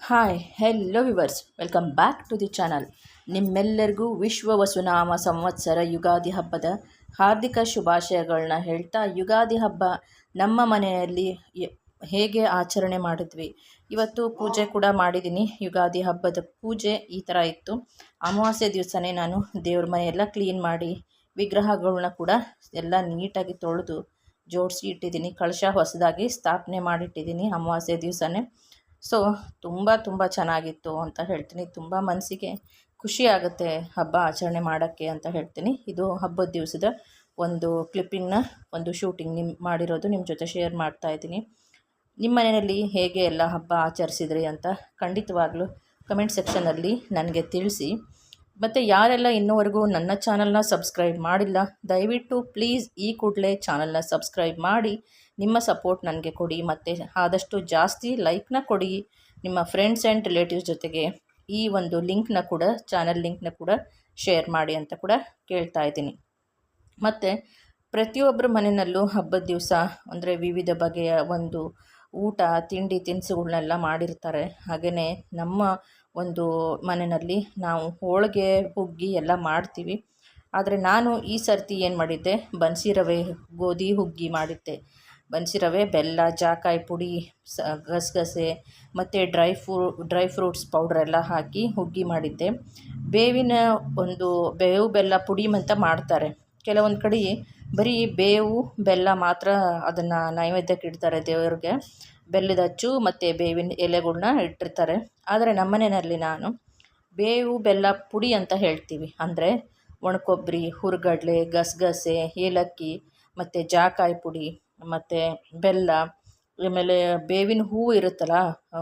Hi hello viewers welcome back to the channel ನಿಮ್ಮೆಲ್ಲರಿಗೂ ವಿಶ್ವ ವಸುನಾಮ ಸಂವತ್ಸರ ಯುಗಾದಿ ಹಬ್ಬದ ಹಾರ್ದಿಕ ಶುಭಾಶಯಗಳನ್ನ ಹೇಳ್ತಾ ಯುಗಾದಿ ಹಬ್ಬ ನಮ್ಮ ಮನೆಯಲ್ಲಿ ಹೇಗೆ ಆಚರಣೆ ಮಾಡಿದ್ವಿ. ಇವತ್ತು ಪೂಜೆ ಕೂಡ ಮಾಡಿದ್ದೀನಿ. ಯುಗಾದಿ ಹಬ್ಬದ ಪೂಜೆ ಈ ಥರ ಇತ್ತು. ಅಮಾವಾಸ್ಯೆ ದಿವಸನೇ ನಾನು ದೇವ್ರ ಮನೆಯೆಲ್ಲ ಕ್ಲೀನ್ ಮಾಡಿ ವಿಗ್ರಹಗಳನ್ನ ಕೂಡ ಎಲ್ಲ ನೀಟಾಗಿ ತೊಳೆದು ಜೋಡಿಸಿ ಇಟ್ಟಿದ್ದೀನಿ. ಕಳಶ ಹೊಸದಾಗಿ ಸ್ಥಾಪನೆ ಮಾಡಿಟ್ಟಿದ್ದೀನಿ ಅಮಾವಾಸ್ಯೆ ದಿವಸನೇ. ಸೊ ತುಂಬ ತುಂಬ ಚೆನ್ನಾಗಿತ್ತು ಅಂತ ಹೇಳ್ತೀನಿ. ತುಂಬ ಮನಸ್ಸಿಗೆ ಖುಷಿ ಆಗುತ್ತೆ ಹಬ್ಬ ಆಚರಣೆ ಮಾಡೋಕ್ಕೆ ಅಂತ ಹೇಳ್ತೀನಿ. ಇದು ಹಬ್ಬದ ದಿವಸದ ಒಂದು ಕ್ಲಿಪ್ಪಿಂಗ್ನ ಒಂದು ಶೂಟಿಂಗ್ ನಿಮ್ಮ ಮಾಡಿರೋದು ನಿಮ್ಮ ಜೊತೆ ಶೇರ್ ಮಾಡ್ತಾ ಇದ್ದೀನಿ. ನಿಮ್ಮ ಮನೆಯಲ್ಲಿ ಹೇಗೆ ಎಲ್ಲ ಹಬ್ಬ ಆಚರಿಸಿದ್ರಿ ಅಂತ ಖಂಡಿತವಾಗ್ಲೂ ಕಮೆಂಟ್ ಸೆಕ್ಷನಲ್ಲಿ ನನಗೆ ತಿಳಿಸಿ. ಮತ್ತು ಯಾರೆಲ್ಲ ಇನ್ನೂವರೆಗೂ ನನ್ನ ಚಾನಲ್ನ ಸಬ್ಸ್ಕ್ರೈಬ್ ಮಾಡಿಲ್ಲ, ದಯವಿಟ್ಟು ಪ್ಲೀಸ್ ಈ ಕೂಡಲೇ ಚಾನಲ್ನ ಸಬ್ಸ್ಕ್ರೈಬ್ ಮಾಡಿ, ನಿಮ್ಮ ಸಪೋರ್ಟ್ ನನಗೆ ಕೊಡಿ, ಮತ್ತು ಆದಷ್ಟು ಜಾಸ್ತಿ ಲೈಕ್ನ ಕೊಡಿ. ನಿಮ್ಮ ಫ್ರೆಂಡ್ಸ್ ಆ್ಯಂಡ್ ರಿಲೇಟಿವ್ಸ್ ಜೊತೆಗೆ ಈ ಒಂದು ಲಿಂಕ್ನ ಕೂಡ, ಚಾನಲ್ ಲಿಂಕ್ನ ಕೂಡ ಶೇರ್ ಮಾಡಿ ಅಂತ ಕೂಡ ಕೇಳ್ತಾ ಇದ್ದೀನಿ. ಮತ್ತು ಪ್ರತಿಯೊಬ್ಬರ ಮನೆಯಲ್ಲೂ ಹಬ್ಬದ ದಿವಸ ಅಂದರೆ ವಿವಿಧ ಬಗೆಯ ಒಂದು ಊಟ, ತಿಂಡಿ ತಿನಿಸುಗಳನ್ನೆಲ್ಲ ಮಾಡಿರ್ತಾರೆ. ಹಾಗೆಯೇ ನಮ್ಮ ಒಂದು ಮನೆಯಲ್ಲಿ ನಾವು ಹೋಳಿಗೆ, ಹುಗ್ಗಿ ಎಲ್ಲ ಮಾಡ್ತೀವಿ. ಆದರೆ ನಾನು ಈ ಸರ್ತಿ ಏನು ಮಾಡಿದ್ದೆ? ಬನ್ಸಿ ರವೆ, ಗೋಧಿ, ಹುಗ್ಗಿ ಮಾಡಿದ್ದೆ. ಬನ್ಸಿ ರವೆ, ಬೆಲ್ಲ, ಜಾಕಾಯಿ ಪುಡಿ, ಸ, ಗಸಗಸೆ ಮತ್ತು ಡ್ರೈ ಫ್ರೂ, ಡ್ರೈ ಫ್ರೂಟ್ಸ್ ಪೌಡ್ರೆಲ್ಲ ಹಾಕಿ ಹುಗ್ಗಿ ಮಾಡಿದ್ದೆ. ಬೇವಿನ ಒಂದು ಬೇವು, ಬೆಲ್ಲ, ಪುಡಿ ಅಂತ ಮಾಡ್ತಾರೆ. ಕೆಲವೊಂದು ಕಡೆ ಬರೀ ಬೇವು, ಬೆಲ್ಲ ಮಾತ್ರ ಅದನ್ನು ನೈವೇದ್ಯಕ್ಕೆ ಇಡ್ತಾರೆ ದೇವರಿಗೆ. ಬೆಲ್ಲದ ಅಚ್ಚು ಮತ್ತು ಬೇವಿನ ಎಲೆಗಳ್ನ ಇಟ್ಟಿರ್ತಾರೆ. ಆದರೆ ನಮ್ಮನೆಯಲ್ಲಿ ನಾನು ಬೇವು, ಬೆಲ್ಲ, ಪುಡಿ ಅಂತ ಹೇಳ್ತೀವಿ. ಅಂದರೆ ಒಣಕೊಬ್ಬರಿ, ಹುರ್ಗಡ್ಲೆ, ಗಸಗಸೆ, ಏಲಕ್ಕಿ ಮತ್ತು ಜಾಕಾಯಿ ಪುಡಿ ಮತ್ತು ಬೆಲ್ಲ. ಆಮೇಲೆ ಬೇವಿನ ಹೂವು ಇರುತ್ತಲ್ಲ,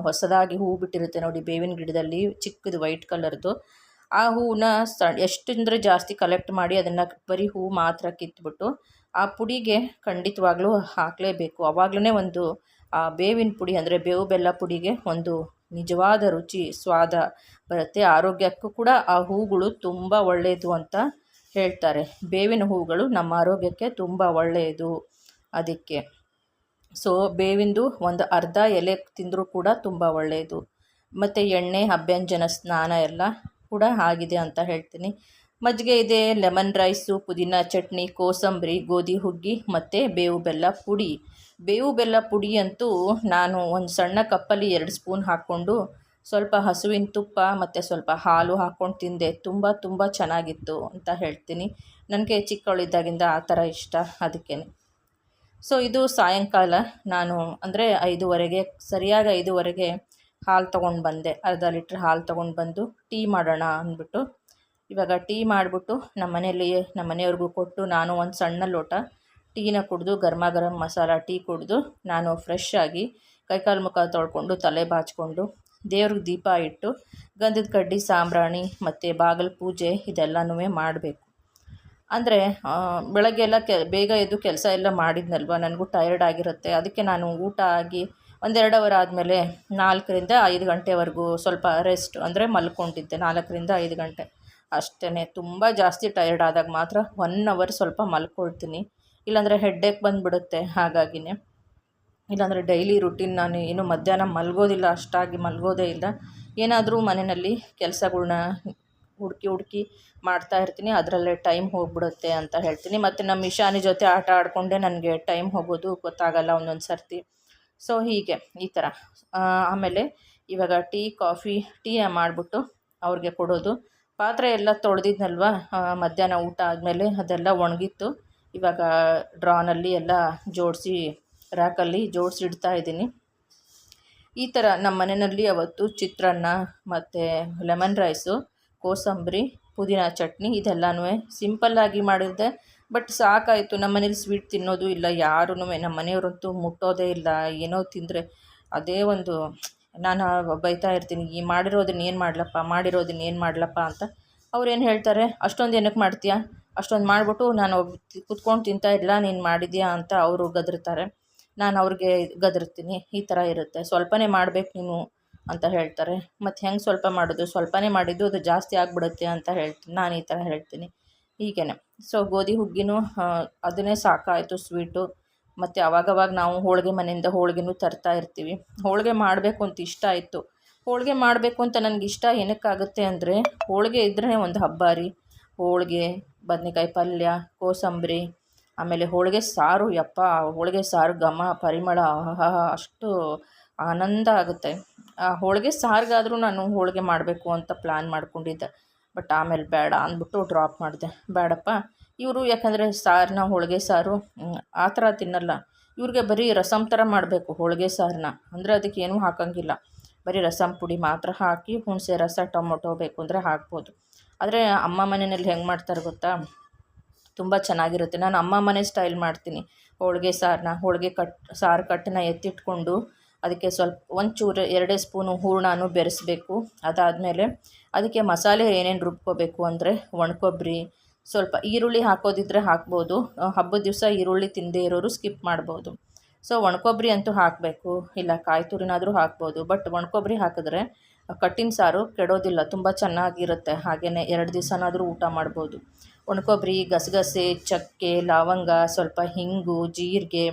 ಹೊಸದಾಗಿ ಹೂವು ಬಿಟ್ಟಿರುತ್ತೆ ನೋಡಿ ಬೇವಿನ ಗಿಡದಲ್ಲಿ, ಚಿಕ್ಕದು ವೈಟ್ ಕಲರ್ದು. ಆ ಹೂವನ್ನ ಸ ಎಷ್ಟು ಅಂದರೆ ಜಾಸ್ತಿ ಕಲೆಕ್ಟ್ ಮಾಡಿ ಅದನ್ನು ಬರೀ ಹೂವು ಮಾತ್ರ ಕಿತ್ಬಿಟ್ಟು ಆ ಪುಡಿಗೆ ಖಂಡಿತವಾಗ್ಲೂ ಹಾಕಲೇಬೇಕು. ಆವಾಗಲೇ ಒಂದು ಆ ಬೇವಿನ ಪುಡಿ ಅಂದರೆ ಬೇವು ಬೆಲ್ಲ ಪುಡಿಗೆ ಒಂದು ನಿಜವಾದ ರುಚಿ, ಸ್ವಾದ ಬರುತ್ತೆ. ಆರೋಗ್ಯಕ್ಕೂ ಕೂಡ ಆ ಹೂಗಳು ತುಂಬ ಒಳ್ಳೆಯದು ಅಂತ ಹೇಳ್ತಾರೆ. ಬೇವಿನ ಹೂಗಳು ನಮ್ಮ ಆರೋಗ್ಯಕ್ಕೆ ತುಂಬ ಒಳ್ಳೆಯದು ಅದಕ್ಕೆ. ಸೊ ಬೇವಿಂದು ಒಂದು ಅರ್ಧ ಎಲೆ ತಿಂದರೂ ಕೂಡ ತುಂಬ ಒಳ್ಳೆಯದು ಮತ್ತು ಎಣ್ಣೆ, ಅಭ್ಯಂಜನ, ಸ್ನಾನ ಎಲ್ಲ ಕೂಡ ಆಗಿದೆ ಅಂತ ಹೇಳ್ತೀನಿ. ಮಜ್ಜಿಗೆ ಇದೆ, ಲೆಮನ್ ರೈಸು, ಪುದೀನ ಚಟ್ನಿ, ಕೋಸಂಬರಿ, ಗೋಧಿ ಹುಗ್ಗಿ, ಮತ್ತು ಬೇವು ಬೆಲ್ಲ ಪುಡಿ. ಬೇವು ಬೆಲ್ಲ ಪುಡಿ ಅಂತೂ ನಾನು ಒಂದು ಸಣ್ಣ ಕಪ್ಪಲ್ಲಿ ಎರಡು ಸ್ಪೂನ್ ಹಾಕ್ಕೊಂಡು ಸ್ವಲ್ಪ ಹಸುವಿನ ತುಪ್ಪ ಮತ್ತು ಸ್ವಲ್ಪ ಹಾಲು ಹಾಕ್ಕೊಂಡು ತಿಂದೆ. ತುಂಬ ತುಂಬ ಚೆನ್ನಾಗಿತ್ತು ಅಂತ ಹೇಳ್ತೀನಿ. ನನಗೆ ಚಿಕ್ಕವಳಿದ್ದಾಗಿಂದ ಆ ಥರ ಇಷ್ಟ ಅದಕ್ಕೇ ಸೊ, ಇದು ಸಾಯಂಕಾಲ. ನಾನು ಅಂದರೆ ಐದುವರೆಗೆ, ಸರಿಯಾಗಿ ಐದುವರೆಗೆ ಹಾಲು ತೊಗೊಂಡು ಬಂದೆ. ಅರ್ಧ ಲೀಟ್ರ್ ಹಾಲು ತೊಗೊಂಡು ಬಂದು ಟೀ ಮಾಡೋಣ ಅಂದ್ಬಿಟ್ಟು ಇವಾಗ ಟೀ ಮಾಡಿಬಿಟ್ಟು ನಮ್ಮ ಮನೆಯಲ್ಲಿ, ನಮ್ಮ ಮನೆಯವ್ರಿಗೂ ಕೊಟ್ಟು ನಾನು ಒಂದು ಸಣ್ಣ ಲೋಟ ಟೀನ ಕುಡಿದು, ಗರ್ಮ ಗರಂ ಮಸಾಲ ಟೀ ಕುಡಿದು, ನಾನು ಫ್ರೆಶ್ ಆಗಿ ಕೈಕಾಲು ಮುಖ ತೊಳ್ಕೊಂಡು, ತಲೆ ಬಾಚಿಕೊಂಡು, ದೇವ್ರಿಗೆ ದೀಪ ಇಟ್ಟು, ಗಂಧದ ಕಡ್ಡಿ, ಸಾಂಬ್ರಾಣಿ ಮತ್ತು ಬಾಗಲ ಪೂಜೆ ಇದೆಲ್ಲನೂ ಮಾಡಬೇಕು. ಅಂದರೆ ಬೆಳಗ್ಗೆ ಎಲ್ಲ ಕೆ, ಬೇಗ ಎದ್ದು ಕೆಲಸ ಎಲ್ಲ ಮಾಡಿದ್ನಲ್ವ? ನನಗೂ ಟೈರ್ಡ್ ಆಗಿರುತ್ತೆ. ಅದಕ್ಕೆ ನಾನು ಊಟ ಆಗಿ ಒಂದೆರಡು ಅವರ್ ಆದಮೇಲೆ ನಾಲ್ಕರಿಂದ ಐದು ಗಂಟೆವರೆಗೂ ಸ್ವಲ್ಪ ರೆಸ್ಟ್ ಅಂದರೆ ಮಲ್ಕೊಂಡಿದ್ದೆ. ನಾಲ್ಕರಿಂದ ಐದು ಗಂಟೆ. ಅಷ್ಟೇ ತುಂಬ ಜಾಸ್ತಿ ಟಯರ್ಡ್ ಆದಾಗ ಮಾತ್ರ ಒನ್ ಅವರ್ ಸ್ವಲ್ಪ ಮಲ್ಕೊಳ್ತೀನಿ. ಇಲ್ಲಾಂದರೆ ಹೆಡ್ಡೇಕ್ ಬಂದುಬಿಡುತ್ತೆ ಹಾಗಾಗಿನೇ. ಇಲ್ಲಾಂದರೆ ಡೈಲಿ ರುಟೀನ್ ನಾನು ಏನು ಮಧ್ಯಾಹ್ನ ಮಲಗೋದಿಲ್ಲ, ಅಷ್ಟಾಗಿ ಮಲಗೋದೇ ಇಲ್ಲ. ಏನಾದರೂ ಮನೆಯಲ್ಲಿ ಕೆಲಸಗಳ್ನ ಹುಡುಕಿ ಹುಡುಕಿ ಮಾಡ್ತಾ ಇರ್ತೀನಿ, ಅದರಲ್ಲೇ ಟೈಮ್ ಹೋಗ್ಬಿಡುತ್ತೆ ಅಂತ ಹೇಳ್ತೀನಿ. ಮತ್ತು ನಮ್ಮ ಇಶಾನಿ ಜೊತೆ ಆಟ ಆಡಿಕೊಂಡೇ ನನಗೆ ಟೈಮ್ ಹೋಗೋದು ಗೊತ್ತಾಗಲ್ಲ ಒಂದೊಂದು ಸರ್ತಿ ಸೊ ಹೀಗೆ ಈ ಥರ ಆಮೇಲೆ ಇವಾಗ ಟೀ, ಕಾಫಿ ಟೀ ಮಾಡಿಬಿಟ್ಟು ಅವ್ರಿಗೆ ಕೊಡೋದು. ಪಾತ್ರೆ ಎಲ್ಲ ತೊಳೆದಿದ್ನಲ್ವ? ಮಧ್ಯಾಹ್ನ ಊಟ ಆದಮೇಲೆ ಅದೆಲ್ಲ ಒಣಗಿತ್ತು. ಇವಾಗ ಡ್ರಾನಲ್ಲಿ ಎಲ್ಲ ಜೋಡಿಸಿ, ರ್ಯಾಕಲ್ಲಿ ಜೋಡಿಸಿ ಇಡ್ತಾ ಇದ್ದೀನಿ. ಈ ಥರ ನಮ್ಮ ಮನೆಯಲ್ಲಿ ಅವತ್ತು ಚಿತ್ರಾನ್ನ ಮತ್ತು ಲೆಮನ್ ರೈಸು, ಕೋಸಂಬರಿ, ಪುದೀನ ಚಟ್ನಿ ಇದೆಲ್ಲನೂ ಸಿಂಪಲ್ಲಾಗಿ ಮಾಡಿದ್ದೆ. ಬಟ್ ಸಾಕಾಯಿತು. ನಮ್ಮ ಮನೇಲಿ ಸ್ವೀಟ್ ತಿನ್ನೋದು ಇಲ್ಲ. ಯಾರೂ ನಮ್ಮ ಮನೆಯವರಂತೂ ಮುಟ್ಟೋದೇ ಇಲ್ಲ. ಏನೋ ತಿಂದರೆ ಅದೇ ಒಂದು ನಾನು ಬೈತಾ ಇರ್ತೀನಿ, ಈ ಮಾಡಿರೋದನ್ನ ಏನು ಮಾಡಲಪ್ಪ, ಮಾಡಿರೋದನ್ನ ಏನು ಮಾಡಲಪ್ಪ ಅಂತ ಅವ್ರು ಏನು ಹೇಳ್ತಾರೆ, ಅಷ್ಟೊಂದು ಏನಕ್ಕೆ ಮಾಡ್ತೀಯಾ? ಅಷ್ಟೊಂದು ಮಾಡಿಬಿಟ್ಟು ನಾನು ಕುತ್ಕೊಂಡು ತಿಂತಾ ಇಲ್ಲ ನೀನು ಮಾಡಿದ್ಯಾ? ಅಂತ ಅವರು ಗದರ್ತಾರೆ ನಾನು ಅವ್ರಿಗೆ ಗದರ್ತೀನಿ ಈ ಥರ ಇರುತ್ತೆ, ಸ್ವಲ್ಪನೇ ಮಾಡಬೇಕು ನೀನು ಅಂತ ಹೇಳ್ತಾರೆ. ಮತ್ತು ಹೆಂಗೆ ಸ್ವಲ್ಪ ಮಾಡೋದು? ಸ್ವಲ್ಪನೇ ಮಾಡಿದ್ದು ಅದು ಜಾಸ್ತಿ ಆಗಿಬಿಡುತ್ತೆ ಅಂತ ಹೇಳ್ತೀನಿ ನಾನು ಈ ಥರ ಹೇಳ್ತೀನಿ. ಹೀಗೇ ಸೊ ಗೋಧಿ ಹುಗ್ಗಿನೂ ಅದನ್ನೇ ಸಾಕಾಯಿತು, ಸ್ವೀಟು. ಮತ್ತು ಅವಾಗವಾಗ ನಾವು ಹೋಳಿಗೆ ಮನೆಯಿಂದ ಹೋಳಿಗೆನೂ ತರ್ತಾ ಇರ್ತೀವಿ. ಹೋಳಿಗೆ ಮಾಡಬೇಕು ಅಂತ ಇಷ್ಟ ಆಯಿತು. ಹೋಳಿಗೆ ಮಾಡಬೇಕು ಅಂತ ನನಗೆ ಇಷ್ಟ ಏನಕ್ಕಾಗುತ್ತೆ ಅಂದರೆ ಹೋಳಿಗೆ ಇದ್ರೇ ಒಂದು ಹಬ್ಬ ರೀ. ಹೋಳಿಗೆ, ಬದನೆಕಾಯಿ ಪಲ್ಯ, ಕೋಸಂಬರಿ, ಆಮೇಲೆ ಹೋಳಿಗೆ ಸಾರು, ಯಪ್ಪ, ಹೋಳಿಗೆ ಸಾರು ಘಮ, ಪರಿಮಳ ಆಹಾ ಅಷ್ಟು ಆನಂದ ಆಗುತ್ತೆ. ಆ ಹೋಳಿಗೆ ಸಾರಿಗಾದರೂ ನಾನು ಹೋಳಿಗೆ ಮಾಡಬೇಕು ಅಂತ ಪ್ಲ್ಯಾನ್ ಮಾಡ್ಕೊಂಡಿದ್ದೆ. ಬಟ್ ಆಮೇಲೆ ಬೇಡ ಅಂದ್ಬಿಟ್ಟು ಡ್ರಾಪ್ ಮಾಡಿದೆ. ಬೇಡಪ್ಪ ಇವರು ಯಾಕಂದರೆ ಸಾರನ್ನ ಹೋಳಿಗೆ ಸಾರು ಆ ಥರ ತಿನ್ನಲ್ಲ. ಇವ್ರಿಗೆ ಬರೀ ರಸಮ್ ಥರ ಮಾಡಬೇಕು ಹೋಳಿಗೆ ಸಾರನ್ನ ಅಂದರೆ ಅದಕ್ಕೆ ಏನೂ ಹಾಕೋಂಗಿಲ್ಲ. ಬರೀ ರಸಮ್ ಪುಡಿ ಮಾತ್ರ ಹಾಕಿ ಹುಣಸೆ ರಸ, ಟೊಮೊಟೊ ಬೇಕು ಅಂದರೆ ಹಾಕ್ಬೋದು. ಆದರೆ ಅಮ್ಮ ಮನೆಯಲ್ಲಿ ಹೆಂಗೆ ಮಾಡ್ತಾರೆ ಗೊತ್ತಾ? ತುಂಬ ಚೆನ್ನಾಗಿರುತ್ತೆ. ನಾನು ಅಮ್ಮ ಮನೆ ಸ್ಟೈಲ್ ಮಾಡ್ತೀನಿ. ಹೋಳಿಗೆ ಸಾರನ್ನ ಹೋಳಿಗೆ ಕಟ್, ಸಾರು ಕಟ್ಟನ್ನ ಎತ್ತಿಟ್ಕೊಂಡು ಅದಕ್ಕೆ ಸ್ವಲ್ಪ, ಒಂಚೂರು, ಎರಡೇ ಸ್ಪೂನು ಹೂರಣನೂ ಬೆರೆಸ್ಬೇಕು. ಅದಾದಮೇಲೆ ಅದಕ್ಕೆ ಮಸಾಲೆ ಏನೇನು ರುಬ್ಕೋಬೇಕು ಅಂದರೆ ಒಣಕೊಬ್ಬರಿ ಸ್ವಲ್ಪ ಈರುಳ್ಳಿ ಹಾಕೋದಿದ್ರೆ ಹಾಕ್ಬೋದು. ಹಬ್ಬದ ದಿವಸ ಈರುಳ್ಳಿ ತಿನ್ನದೇ ಇರೋರು ಸ್ಕಿಪ್ ಮಾಡ್ಬೋದು. ಸೊ ಒಣಕೊಬ್ಬರಿ ಅಂತೂ ಹಾಕಬೇಕು. ಇಲ್ಲ ಕಾಯಿ ತುರಿನಾದರೂ ಹಾಕ್ಬೋದು. ಬಟ್ ಒಣಕೊಬ್ಬರಿ ಹಾಕಿದ್ರೆ ಕಟ್ಟಿನ ಸಾರು ಕೆಡೋದಿಲ್ಲ. ತುಂಬ ಚೆನ್ನಾಗಿರುತ್ತೆ. ಹಾಗೆಯೇ ಎರಡು ದಿವಸನಾದರೂ ಊಟ ಮಾಡ್ಬೋದು. ಒಣಕೊಬ್ಬರಿ ಗಸಗಸೆ, ಚಕ್ಕೆ, ಲವಂಗ, ಸ್ವಲ್ಪ ಹಿಂಗು, ಜೀರಿಗೆ,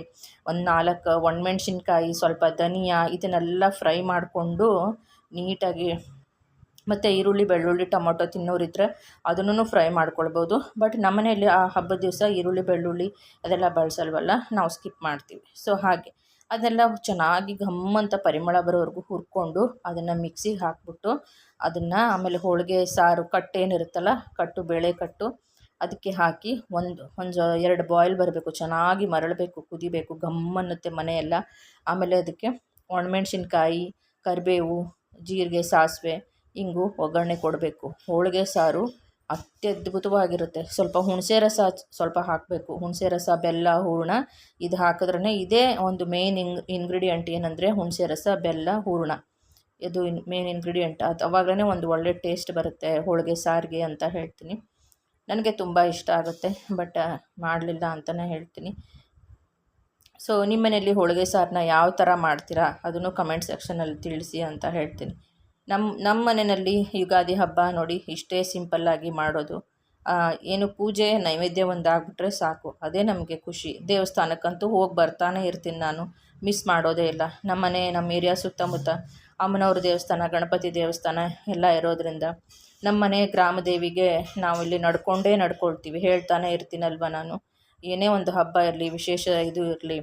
ಒಂದು ನಾಲ್ಕು ಒಣಮೆಣ್ಸಿನ್ಕಾಯಿ, ಸ್ವಲ್ಪ ಧನಿಯಾ, ಇದನ್ನೆಲ್ಲ ಫ್ರೈ ಮಾಡಿಕೊಂಡು ನೀಟಾಗಿ ಮತ್ತು ಈರುಳ್ಳಿ, ಬೆಳ್ಳುಳ್ಳಿ, ಟೊಮೊಟೊ ತಿನ್ನೋರಿದ್ದರೆ ಅದನ್ನು ಫ್ರೈ ಮಾಡ್ಕೊಳ್ಬೋದು. ಬಟ್ ನಮ್ಮನೆಯಲ್ಲಿ ಆ ಹಬ್ಬದ ದಿವಸ ಈರುಳ್ಳಿ, ಬೆಳ್ಳುಳ್ಳಿ ಅದೆಲ್ಲ ಬಳಸಲ್ವಲ್ಲ? ನಾವು ಸ್ಕಿಪ್ ಮಾಡ್ತೀವಿ. ಸೊ, ಹಾಗೆ. ಅದೆಲ್ಲ ಚೆನ್ನಾಗಿ ಘಮ್ ಅಂತ ಪರಿಮಳ ಬರೋವರೆಗೂ ಹುರ್ಕೊಂಡು ಅದನ್ನು ಮಿಕ್ಸಿಗೆ ಹಾಕ್ಬಿಟ್ಟು ಅದನ್ನು ಆಮೇಲೆ ಹೋಳಿಗೆ, ಸಾರು ಕಟ್ಟೇನಿರುತ್ತಲ್ಲ ಕಟ್ಟು, ಬೇಳೆ ಕಟ್ಟು ಅದಕ್ಕೆ ಹಾಕಿ ಒಂದು ಒಂದು ಎರಡು ಬಾಯ್ಲ್ ಬರಬೇಕು. ಚೆನ್ನಾಗಿ ಮರಳಬೇಕು, ಕುದಿಬೇಕು ಘಮ್ ಅನ್ನುತ್ತೆ ಮನೆಯೆಲ್ಲ. ಆಮೇಲೆ ಅದಕ್ಕೆ ಒಣಮೆಣ್ಸಿನ್ಕಾಯಿ, ಕರಿಬೇವು, ಜೀರಿಗೆ, ಸಾಸಿವೆ ಹಿಂಗು ಒಗ್ಗರಣೆ ಕೊಡಬೇಕು. ಹೋಳಿಗೆ ಸಾರು ಅತ್ಯದ್ಭುತವಾಗಿರುತ್ತೆ. ಸ್ವಲ್ಪ ಹುಣಸೆ ರಸ ಸ್ವಲ್ಪ ಹಾಕಬೇಕು. ಹುಣಸೆ ರಸ, ಬೆಲ್ಲ, ಹೂರಣ ಇದು ಹಾಕಿದ್ರೇ ಇದೇ ಒಂದು ಮೇನ್ ಇಂಗ್ ಇಂಗ್ರೀಡಿಯೆಂಟ್ ಏನಂದರೆ ಹುಣಸೆ ರಸ, ಬೆಲ್ಲ, ಹೂರಣ. ಇದು ಇನ್ ಮೇನ್ ಇಂಗ್ರೀಡಿಯೆಂಟ್ ಅದು ಅವಾಗಲೇ ಒಂದು ಒಳ್ಳೆ ಟೇಸ್ಟ್ ಬರುತ್ತೆ ಹೋಳಿಗೆ ಸಾರಿಗೆ ಅಂತ ಹೇಳ್ತೀನಿ. ನನಗೆ ತುಂಬ ಇಷ್ಟ ಆಗುತ್ತೆ, ಬಟ್ ಮಾಡಲಿಲ್ಲ ಅಂತಲೇ ಹೇಳ್ತೀನಿ. ಸೊ ನಿಮ್ಮ ಮನೆಯಲ್ಲಿ ಹೋಳಿಗೆ ಸಾರನ್ನ ಯಾವ ಥರ ಮಾಡ್ತೀರಾ? ಅದನ್ನು ಕಮೆಂಟ್ ಸೆಕ್ಷನಲ್ಲಿ ತಿಳಿಸಿ ಅಂತ ಹೇಳ್ತೀನಿ. ನಮ್ಮ ನಮ್ಮ ಮನೆಯಲ್ಲಿ ಯುಗಾದಿ ಹಬ್ಬ ನೋಡಿ ಇಷ್ಟೇ ಸಿಂಪಲ್ಲಾಗಿ ಮಾಡೋದು. ಏನು ಪೂಜೆ, ನೈವೇದ್ಯ ಒಂದು ಆಗಿಬಿಟ್ರೆ ಸಾಕು. ಅದೇ ನಮಗೆ ಖುಷಿ. ದೇವಸ್ಥಾನಕ್ಕಂತೂ ಹೋಗಿ ಬರ್ತಾನೆ ಇರ್ತೀನಿ ನಾನು. ಮಿಸ್ ಮಾಡೋದೇ ಇಲ್ಲ. ನಮ್ಮ ಮನೆ ನಮ್ಮ ಏರಿಯಾ ಸುತ್ತಮುತ್ತ ಅಮ್ಮನವ್ರ ದೇವಸ್ಥಾನ, ಗಣಪತಿ ದೇವಸ್ಥಾನ ಎಲ್ಲ ಇರೋದ್ರಿಂದ ನಮ್ಮ ಮನೆ ಗ್ರಾಮ ದೇವಿಗೆ ಇಲ್ಲಿ ನಡ್ಕೊಂಡೇ ನಡ್ಕೊಳ್ತೀವಿ. ಹೇಳ್ತಾನೆ ಇರ್ತೀನಲ್ವ ನಾನು. ಏನೇ ಒಂದು ಹಬ್ಬ ಇರಲಿ, ವಿಶೇಷ ಇದು ಇರಲಿ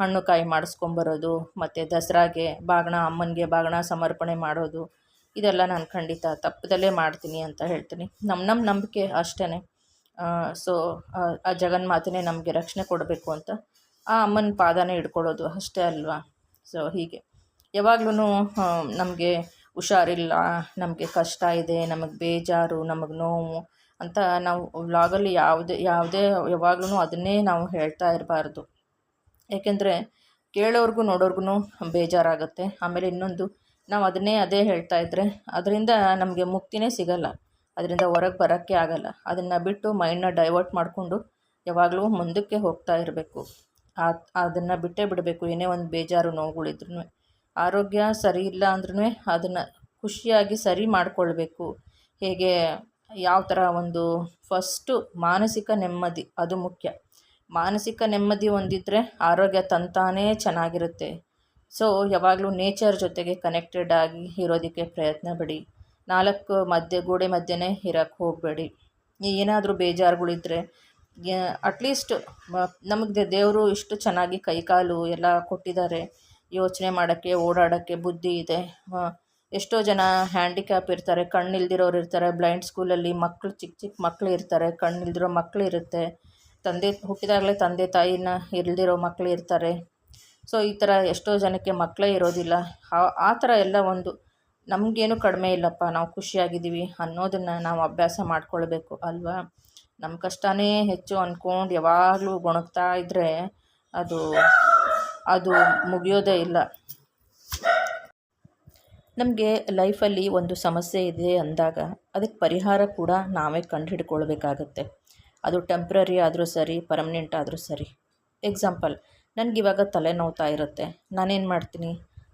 ಹಣ್ಣು ಕಾಯಿ ಮಾಡಿಸ್ಕೊಂಬರೋದು ಮತ್ತು ದಸರಾಗೆ ಬಾಗಣ ಅಮ್ಮನಿಗೆ ಬಾಗಣ ಸಮರ್ಪಣೆ ಮಾಡೋದು, ಇದೆಲ್ಲ ನಾನು ಖಂಡಿತ ತಪ್ಪದಲ್ಲೇ ಮಾಡ್ತೀನಿ ಅಂತ ಹೇಳ್ತೀನಿ. ನಮ್ಮ ನಮ್ಮ ನಂಬಿಕೆ ಅಷ್ಟೇ ಸೊ ಆ ಜಗನ್ಮಾತನೇ ನಮಗೆ ರಕ್ಷಣೆ ಕೊಡಬೇಕು ಅಂತ. ಆ ಅಮ್ಮನ ಪಾದನೇ ಹಿಡ್ಕೊಳ್ಳೋದು ಅಷ್ಟೇ ಅಲ್ವಾ? ಸೊ ಹೀಗೆ. ಯಾವಾಗ್ಲೂ ನಮಗೆ ಹುಷಾರಿಲ್ಲ, ನಮಗೆ ಕಷ್ಟ ಇದೆ, ನಮಗೆ ಬೇಜಾರು, ನಮಗೆ ನೋವು ಅಂತ ನಾವು ವ್ಲಾಗಲ್ಲಿ ಯಾವುದೇ ಯಾವುದೇ ಯಾವಾಗ್ಲೂ ಅದನ್ನೇ ನಾವು ಹೇಳ್ತಾ ಇರಬಾರ್ದು. ಏಕೆಂದರೆ ಕೇಳೋರ್ಗು ನೋಡೋರ್ಗು ಬೇಜಾರಾಗುತ್ತೆ. ಆಮೇಲೆ ಇನ್ನೊಂದು, ನಾವು ಅದನ್ನೇ ಅದೇ ಹೇಳ್ತಾ ಇದ್ದರೆ ಅದರಿಂದ ನಮಗೆ ಮುಕ್ತಿನೇ ಸಿಗಲ್ಲ. ಅದರಿಂದ ಹೊರಗೆ ಬರೋಕ್ಕೆ ಆಗಲ್ಲ. ಅದನ್ನು ಬಿಟ್ಟು ಮೈಂಡನ್ನ ಡೈವರ್ಟ್ ಮಾಡಿಕೊಂಡು ಯಾವಾಗಲೂ ಮುಂದಕ್ಕೆ ಹೋಗ್ತಾ ಇರಬೇಕು. ಅದನ್ನು ಬಿಟ್ಟೇ ಬಿಡಬೇಕು. ಏನೇ ಒಂದು ಬೇಜಾರು ನೋವುಗಳಿದ್ರೂ ಆರೋಗ್ಯ ಸರಿ ಇಲ್ಲ ಅಂದ್ರೂ ಅದನ್ನು ಖುಷಿಯಾಗಿ ಸರಿ ಮಾಡಿಕೊಳ್ಬೇಕು. ಹೇಗೆ ಯಾವ ಥರ ಒಂದು ಫಸ್ಟು ಮಾನಸಿಕ ನೆಮ್ಮದಿ, ಅದು ಮುಖ್ಯ. ಮಾನಸಿಕ ನೆಮ್ಮದಿ ಹೊಂದಿದ್ರೆ ಆರೋಗ್ಯ ತಂತಾನೇ ಚೆನ್ನಾಗಿರುತ್ತೆ. ಸೊ ಯಾವಾಗಲೂ ನೇಚರ್ ಜೊತೆಗೆ ಕನೆಕ್ಟೆಡ್ ಆಗಿ ಇರೋದಕ್ಕೆ ಪ್ರಯತ್ನ ಬಿಡಿ ನಾಲ್ಕು ಮಧ್ಯೆ, ಗೋಡೆ ಮಧ್ಯೆನೇ ಇರೋಕ್ಕೆ ಹೋಗಬೇಡಿ. ಏನಾದರೂ ಬೇಜಾರುಗಳಿದ್ರೆ ಅಟ್ಲೀಸ್ಟ್ ನಮಗೆ ದೇವರು ಇಷ್ಟು ಚೆನ್ನಾಗಿ ಕೈಕಾಲು ಎಲ್ಲ ಕೊಟ್ಟಿದ್ದಾರೆ. ಯೋಚನೆ ಮಾಡೋಕ್ಕೆ, ಓಡಾಡೋಕ್ಕೆ ಬುದ್ಧಿ ಇದೆ. ಎಷ್ಟೋ ಜನ ಹ್ಯಾಂಡಿಕ್ಯಾಪ್ ಇರ್ತಾರೆ, ಕಣ್ಣಿಲ್ದಿರೋರು ಇರ್ತಾರೆ ಬ್ಲೈಂಡ್ ಸ್ಕೂಲಲ್ಲಿ ಮಕ್ಕಳು ಚಿಕ್ಕ ಚಿಕ್ಕ ಮಕ್ಕಳು ಇರ್ತಾರೆ, ಕಣ್ಣಿಲ್ದಿರೋ ಮಕ್ಕಳು ಇರುತ್ತೆ. ತಂದೆ ಹುಟ್ಟಿದಾಗಲೇ ತಂದೆ ತಾಯಿನ ಇಲ್ದಿರೋ ಮಕ್ಕಳು ಇರ್ತಾರೆ. ಸೊ, ಈ ಥರ ಎಷ್ಟೋ ಜನಕ್ಕೆ ಮಕ್ಕಳೇ ಇರೋದಿಲ್ಲ. ಆ- ಆ ಥರ ಎಲ್ಲ ಒಂದು ನಮಗೇನು ಕಡಿಮೆ ಇಲ್ಲಪ್ಪ. ನಾವು ಖುಷಿಯಾಗಿದ್ದೀವಿ ಅನ್ನೋದನ್ನು ನಾವು ಅಭ್ಯಾಸ ಮಾಡ್ಕೊಳ್ಬೇಕು ಅಲ್ವಾ? ನಮ್ಮ ಕಷ್ಟನೇ ಹೆಚ್ಚು ಅಂದ್ಕೊಂಡು ಯಾವಾಗಲೂ ಗೊಣಗ್ತಾ ಇದ್ದರೆ ಅದು ಅದು ಮುಗಿಯೋದೇ ಇಲ್ಲ. ನಮಗೆ ಲೈಫಲ್ಲಿ ಒಂದು ಸಮಸ್ಯೆ ಇದೆ ಅಂದಾಗ ಅದಕ್ಕೆ ಪರಿಹಾರ ಕೂಡ ನಾವೇ ಕಂಡುಹಿಡ್ಕೊಳ್ಬೇಕಾಗತ್ತೆ. ಅದು ಟೆಂಪ್ರರಿ ಆದರೂ ಸರಿ ಪರ್ಮನೆಂಟ್ ಆದರೂ ಸರಿ. ಎಕ್ಸಾಂಪಲ್ ನನಗಿವಾಗ ತಲೆನೋವ್ತಾ ಇರುತ್ತೆ ನಾನೇನು ಮಾಡ್ತೀನಿ?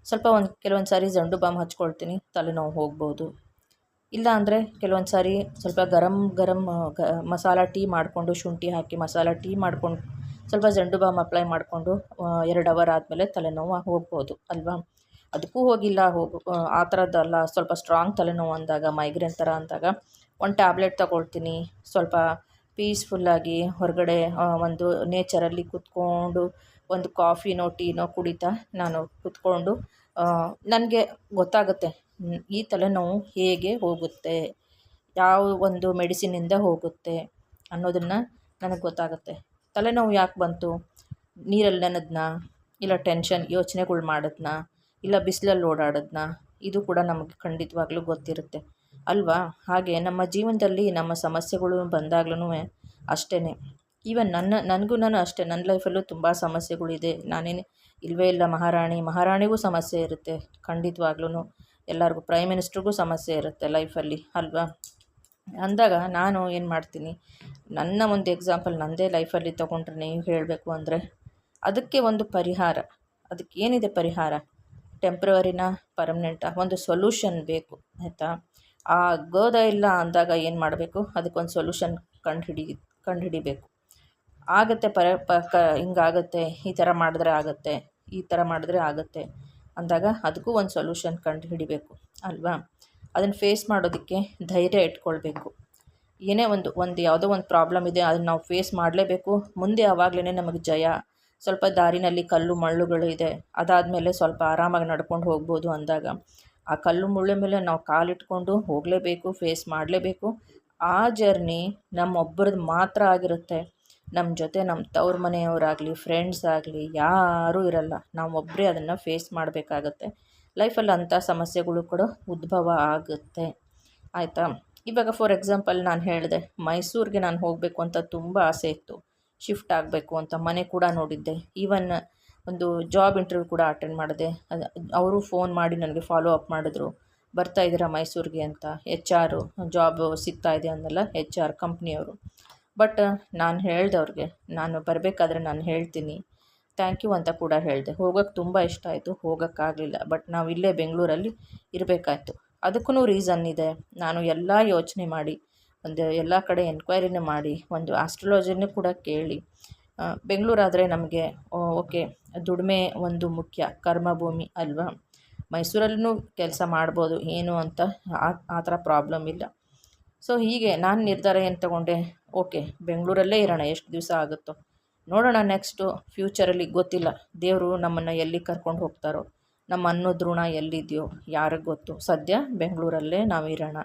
ಸ್ವಲ್ಪ ಒಂದು, ಕೆಲವೊಂದು ಸಾರಿ ಜಂಡು ಬಾಮ್ ಹಚ್ಕೊಳ್ತೀನಿ, ತಲೆನೋವು ಹೋಗ್ಬೋದು. ಇಲ್ಲ ಅಂದರೆ ಕೆಲವೊಂದು ಸಾರಿ ಸ್ವಲ್ಪ ಗರಂ ಗರಂ ಗ, ಮಸಾಲ ಟೀ ಮಾಡಿಕೊಂಡು ಶುಂಠಿ ಹಾಕಿ ಮಸಾಲ ಟೀ ಮಾಡ್ಕೊಂಡು ಸ್ವಲ್ಪ ಜಂಡು ಬಾಮ್ ಅಪ್ಲೈ ಮಾಡಿಕೊಂಡು ಎರಡು ಅವರ್ ಆದಮೇಲೆ ತಲೆನೋವು ಹೋಗ್ಬೋದು ಅಲ್ವಾ? ಅದಕ್ಕೂ ಹೋಗಿಲ್ಲ, ಹೋಗು, ಆ ಥರದ್ದಲ್ಲ ಸ್ವಲ್ಪ ಸ್ಟ್ರಾಂಗ್ ತಲೆನೋವು ಅಂದಾಗ ಮೈಗ್ರೇನ್ ಥರ ಅಂದಾಗ, ಒಂದು ಟ್ಯಾಬ್ಲೆಟ್ ತಗೊಳ್ತೀನಿ. ಸ್ವಲ್ಪ ಪೀಸ್ಫುಲ್ಲಾಗಿ ಹೊರಗಡೆ ಒಂದು ನೇಚರಲ್ಲಿ ಕೂತ್ಕೊಂಡು, ಒಂದು ಕಾಫಿನೋ, ಟೀನೋ ಕುಡಿತಾ ನಾನು ಕೂತ್ಕೊಂಡು ನನಗೆ ಗೊತ್ತಾಗುತ್ತೆ ಈ ತಲೆನೋವು ಹೇಗೆ ಹೋಗುತ್ತೆ, ಯಾವ ಒಂದು ಮೆಡಿಸಿನಿಂದ ಹೋಗುತ್ತೆ ಅನ್ನೋದನ್ನು ನನಗೆ ಗೊತ್ತಾಗುತ್ತೆ. ತಲೆನೋವು ಯಾಕೆ ಬಂತು? ನೀರಲ್ಲಿ ನೆನದ್ನ? ಇಲ್ಲ ಟೆನ್ಷನ್, ಯೋಚನೆಗಳು ಮಾಡಿದ್ನಾ? ಇಲ್ಲ ಬಿಸಿಲಲ್ಲಿ ಓಡಾಡಿದ್ನಾ? ಇದು ಕೂಡ ನಮಗೆ ಖಂಡಿತವಾಗ್ಲೂ ಗೊತ್ತಿರುತ್ತೆ. ಅಲ್ವಾ? ಹಾಗೆ ನಮ್ಮ ಜೀವನದಲ್ಲಿ ನಮ್ಮ ಸಮಸ್ಯೆಗಳು ಬಂದಾಗ್ಲೂ ಅಷ್ಟೇ ಈವನ್ ನನ್ನ, ನನಗೂ ನಾನು ಅಷ್ಟೇ. ನನ್ನ ಲೈಫಲ್ಲೂ ತುಂಬ ಸಮಸ್ಯೆಗಳಿದೆ. ನಾನೇನು ಇಲ್ಲವೇ ಇಲ್ಲ ಮಹಾರಾಣಿ. ಮಹಾರಾಣಿಗೂ ಸಮಸ್ಯೆ ಇರುತ್ತೆ. ಖಂಡಿತವಾಗ್ಲೂ ಎಲ್ಲರಿಗೂ, ಪ್ರೈಮ್ ಮಿನಿಸ್ಟ್ರಿಗೂ ಸಮಸ್ಯೆ ಇರುತ್ತೆ ಲೈಫಲ್ಲಿ, ಅಲ್ವಾ? ಅಂದಾಗ ನಾನು ಏನು ಮಾಡ್ತೀನಿ? ನನ್ನ ಒಂದು ಎಕ್ಸಾಂಪಲ್ ನನ್ನದೇ ಲೈಫಲ್ಲಿ ತೊಗೊಂಡ್ರೆ ನೀವು ಹೇಳಬೇಕು ಅಂದರೆ, ಅದಕ್ಕೆ ಒಂದು ಪರಿಹಾರ. ಅದಕ್ಕೆ ಏನಿದೆ ಪರಿಹಾರ? ಟೆಂಪ್ರವರಿನ, ಪರ್ಮನೆಂಟಾ? ಒಂದು ಸೊಲ್ಯೂಷನ್ ಬೇಕು, ಆಯಿತಾ? ಆಗೋದೇ ಇಲ್ಲ ಅಂದಾಗ ಏನು ಮಾಡಬೇಕು? ಅದಕ್ಕೊಂದು ಸೊಲ್ಯೂಷನ್ ಕಂಡು ಹಿಡಿ, ಕಂಡು ಹಿಡಿಬೇಕು. ಆಗುತ್ತೆ ಪರ ಕ, ಹಿಂಗಾಗುತ್ತೆ, ಈ ಥರ ಮಾಡಿದ್ರೆ ಆಗುತ್ತೆ, ಈ ಥರ ಮಾಡಿದ್ರೆ ಆಗುತ್ತೆ ಅಂದಾಗ ಅದಕ್ಕೂ ಒಂದು ಸೊಲ್ಯೂಷನ್ ಕಂಡು ಹಿಡಿಬೇಕು, ಅಲ್ವಾ? ಅದನ್ನು ಫೇಸ್ ಮಾಡೋದಕ್ಕೆ ಧೈರ್ಯ ಇಟ್ಕೊಳ್ಬೇಕು. ಏನೇ ಒಂದು ಒಂದು ಯಾವುದೋ ಒಂದು ಪ್ರಾಬ್ಲಮ್ ಇದೆ, ಅದನ್ನು ನಾವು ಫೇಸ್ ಮಾಡಲೇಬೇಕು. ಮುಂದೆ ಆವಾಗಲೇ ನಮಗೆ ಜಯ. ಸ್ವಲ್ಪ ದಾರಿನಲ್ಲಿ ಕಲ್ಲು ಮಳ್ಳುಗಳು ಇದೆ, ಅದಾದಮೇಲೆ ಸ್ವಲ್ಪ ಆರಾಮಾಗಿ ನಡ್ಕೊಂಡು ಹೋಗ್ಬೋದು ಅಂದಾಗ. ಆ ಕಲ್ಲು ಮುಳ್ಳು ಮೇಲೆ ನಾವು ಕಾಲಿಟ್ಕೊಂಡು ಹೋಗಲೇಬೇಕು ಫೇಸ್ ಮಾಡಲೇಬೇಕು. ಆ ಜರ್ನಿ ನಮ್ಮೊಬ್ಬರದ್ದು ಮಾತ್ರ ಆಗಿರುತ್ತೆ. ನಮ್ಮ ಜೊತೆ ನಮ್ಮ ತವ್ರ ಮನೆಯವರಾಗಲಿ ಫ್ರೆಂಡ್ಸ್ ಆಗಲಿ, ಯಾರೂ ಇರಲ್ಲ. ನಾವೊಬ್ಬರೇ ಅದನ್ನು ಫೇಸ್ ಮಾಡಬೇಕಾಗತ್ತೆ. ಲೈಫಲ್ಲಿ ಅಂಥ ಸಮಸ್ಯೆಗಳು ಕೂಡ ಉದ್ಭವ ಆಗುತ್ತೆ. ಆಯಿತಾ? ಇವಾಗ ಫಾರ್ ಎಕ್ಸಾಂಪಲ್ ನಾನು ಹೇಳಿದೆ, ಮೈಸೂರಿಗೆ ನಾನು ಹೋಗಬೇಕು ಅಂತ ತುಂಬ ಆಸೆ ಇತ್ತು. ಶಿಫ್ಟ್ ಆಗಬೇಕು ಅಂತ ಮನೆ ಕೂಡ ನೋಡಿದ್ದೆ. ಈವನ್ ಒಂದು ಜಾಬ್ ಇಂಟರ್ವ್ಯೂ ಕೂಡ ಅಟೆಂಡ್ ಮಾಡಿದೆ. ಅವರು ಫೋನ್ ಮಾಡಿ ನನಗೆ ಫಾಲೋ ಅಪ್ ಮಾಡಿದ್ರು. ಬರ್ತಾ ಇದ್ದೀರಾ ಮೈಸೂರಿಗೆ ಅಂತ. ಎಚ್ ಆರು ಜಾಬ್ ಸಿಗ್ತಾ ಇದೆ ಅಂದಲ್ಲ ಎಚ್ ಆರ್ ಕಂಪ್ನಿಯವರು ಬಟ್ ನಾನು ಹೇಳ್ದೆ ಅವ್ರಿಗೆ, ನಾನು ಬರಬೇಕಾದ್ರೆ ನಾನು ಹೇಳ್ತೀನಿ. ಥ್ಯಾಂಕ್ ಯು ಅಂತ ಕೂಡ ಹೇಳಿದೆ. ಹೋಗೋಕ್ಕೆ ತುಂಬ ಇಷ್ಟ ಆಯಿತು. ಹೋಗೋಕ್ಕಾಗಲಿಲ್ಲ ಬಟ್ ನಾವು ಇಲ್ಲೇ ಬೆಂಗಳೂರಲ್ಲಿ ಇರಬೇಕಾಯ್ತು. ಅದಕ್ಕೂ ರೀಸನ್ ಇದೆ. ನಾನು ಎಲ್ಲ ಯೋಚನೆ ಮಾಡಿ, ಒಂದು ಎಲ್ಲ ಕಡೆ ಎನ್ಕ್ವೈರಿನೇ ಮಾಡಿ, ಒಂದು ಆಸ್ಟ್ರಾಲಜಿನೂ ಕೂಡ ಕೇಳಿ. ಬೆಂಗಳೂರಾದರೆ ನಮಗೆ ಓಕೆ, ದುಡಿಮೆ ಒಂದು ಮುಖ್ಯ, ಕರ್ಮಭೂಮಿ ಅಲ್ವಾ? ಮೈಸೂರಲ್ಲೂ ಕೆಲಸ ಮಾಡ್ಬೋದು, ಏನು ಅಂತ ಆ ಥರ ಪ್ರಾಬ್ಲಮ್ ಇಲ್ಲ. ಸೊ ಹೀಗೆ ನಾನು ನಿರ್ಧಾರ ಏನು ತಗೊಂಡೆ? ಓಕೆ, ಬೆಂಗಳೂರಲ್ಲೇ ಇರೋಣ, ಎಷ್ಟು ದಿವಸ ಆಗುತ್ತೋ. ನೋಡೋಣ ನೆಕ್ಸ್ಟು ಫ್ಯೂಚರಲ್ಲಿ ಗೊತ್ತಿಲ್ಲ. ದೇವರು ನಮ್ಮನ್ನು ಎಲ್ಲಿ ಕರ್ಕೊಂಡು ಹೋಗ್ತಾರೋ, ನಮ್ಮ ಅನ್ನೋ ಋಣ ಎಲ್ಲಿದೆಯೋ, ಯಾರಿಗೆ ಗೊತ್ತು? ಸದ್ಯ ಬೆಂಗಳೂರಲ್ಲೇ ನಾವು ಇರೋಣ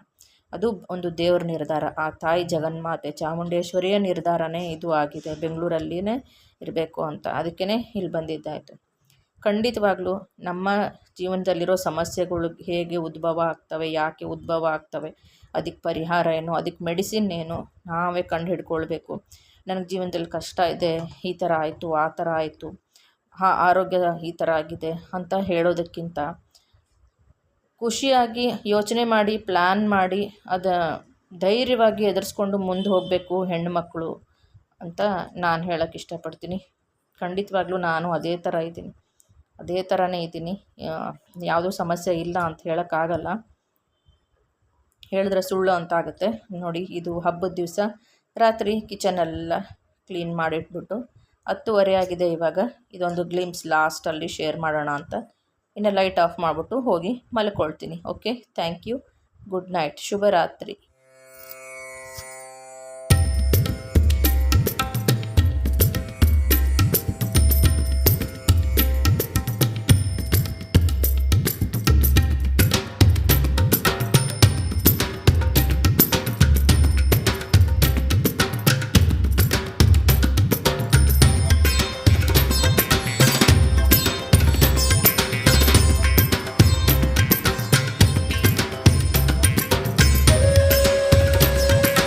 ಅದು ಒಂದು ದೇವ್ರ ನಿರ್ಧಾರ. ಆ ತಾಯಿ ಜಗನ್ಮಾತೆ ಚಾಮುಂಡೇಶ್ವರಿಯ ನಿರ್ಧಾರನೇ ಇದು ಆಗಿದೆ. ಬೆಂಗಳೂರಲ್ಲಿನೇ ಇರಬೇಕು ಅಂತ. ಅದಕ್ಕೇ ಇಲ್ಲಿ ಬಂದಿದ್ದಾಯಿತು. ಖಂಡಿತವಾಗ್ಲೂ ನಮ್ಮ ಜೀವನದಲ್ಲಿರೋ ಸಮಸ್ಯೆಗಳು ಹೇಗೆ ಉದ್ಭವ ಆಗ್ತವೆ, ಯಾಕೆ ಉದ್ಭವ ಆಗ್ತವೆ, ಅದಕ್ಕೆ ಪರಿಹಾರ ಏನು, ಅದಕ್ಕೆ ಮೆಡಿಸಿನ್ ಏನು ನಾವೇ ಕಂಡು ಹಿಡ್ಕೊಳ್ಬೇಕು ನನಗೆ ಜೀವನದಲ್ಲಿ ಕಷ್ಟ ಇದೆ, ಈ ಥರ ಆಯಿತು, ಆ ಥರ ಆಯಿತು, ಹಾ, ಆರೋಗ್ಯ ಈ ಥರ ಆಗಿದೆ ಅಂತ ಹೇಳೋದಕ್ಕಿಂತ ಖುಷಿಯಾಗಿ ಯೋಚನೆ ಮಾಡಿ ಪ್ಲ್ಯಾನ್ ಮಾಡಿ, ಅದ ಧೈರ್ಯವಾಗಿ ಎದುರಿಸ್ಕೊಂಡು ಮುಂದೆ ಹೋಗಬೇಕು ಹೆಣ್ಣುಮಕ್ಕಳು ಅಂತ ನಾನು ಹೇಳೋಕ್ಕೆ ಇಷ್ಟಪಡ್ತೀನಿ. ಖಂಡಿತವಾಗ್ಲೂ ನಾನು ಅದೇ ಥರ ಇದ್ದೀನಿ. ಅದೇ ಥರನೇ ಇದ್ದೀನಿ. ಯಾವುದೂ ಸಮಸ್ಯೆ ಇಲ್ಲ ಅಂತ ಹೇಳೋಕ್ಕಾಗಲ್ಲ ಹೇಳಿದ್ರೆ ಸುಳ್ಳು ಅಂತ ಆಗುತ್ತೆ. ನೋಡಿ, ಇದು ಹಬ್ಬದ ದಿವಸ ರಾತ್ರಿ ಕಿಚನೆಲ್ಲ ಕ್ಲೀನ್ ಮಾಡಿಟ್ಬಿಟ್ಟು ಹತ್ತುವರೆ ಆಗಿದೆ ಇವಾಗ. ಇದೊಂದು ಗ್ಲಿಮ್ಸ್ ಲಾಸ್ಟಲ್ಲಿ ಶೇರ್ ಮಾಡೋಣ ಅಂತ ಇನ್ನು ಲೈಟ್ ಆಫ್ ಮಾಡಿಬಿಟ್ಟು ಹೋಗಿ ಮಲ್ಕೊಳ್ತೀನಿ okay thank you good night ಶುಭರಾತ್ರಿ.